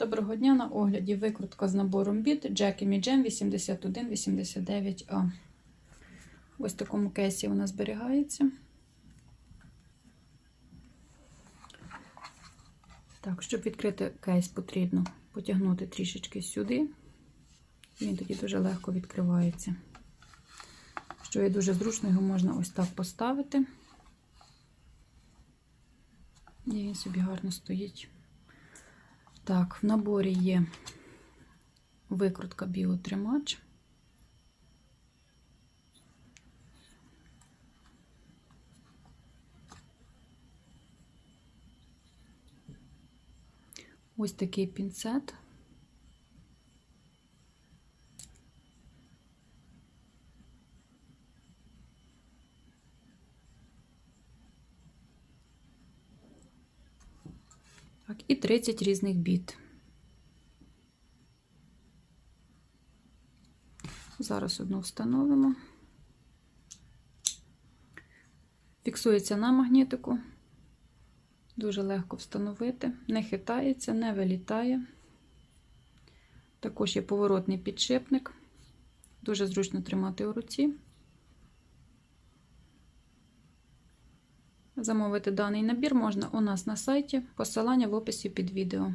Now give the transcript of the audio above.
Доброго дня на огляді викрутка з набором біт Jackie Jam 8189A. В такому кейсі вона зберігається. Так, щоб відкрити кейс, потрібно потягнути трішечки сюди. Він тоді дуже легко відкривається. Що є дуже зручно, його можна ось так поставити. І він собі гарно стоїть. Так, в наборі є викрутка біотримач. Ось такий пінцет. Так, і 30 різних біт. Зараз одну встановимо. Фіксується на магнітику. Дуже легко встановити, не хитається, не вилітає. Також є поворотний підшипник. Дуже зручно тримати у руці. Замовити даний набір можна у нас на сайті, посилання в описі під відео.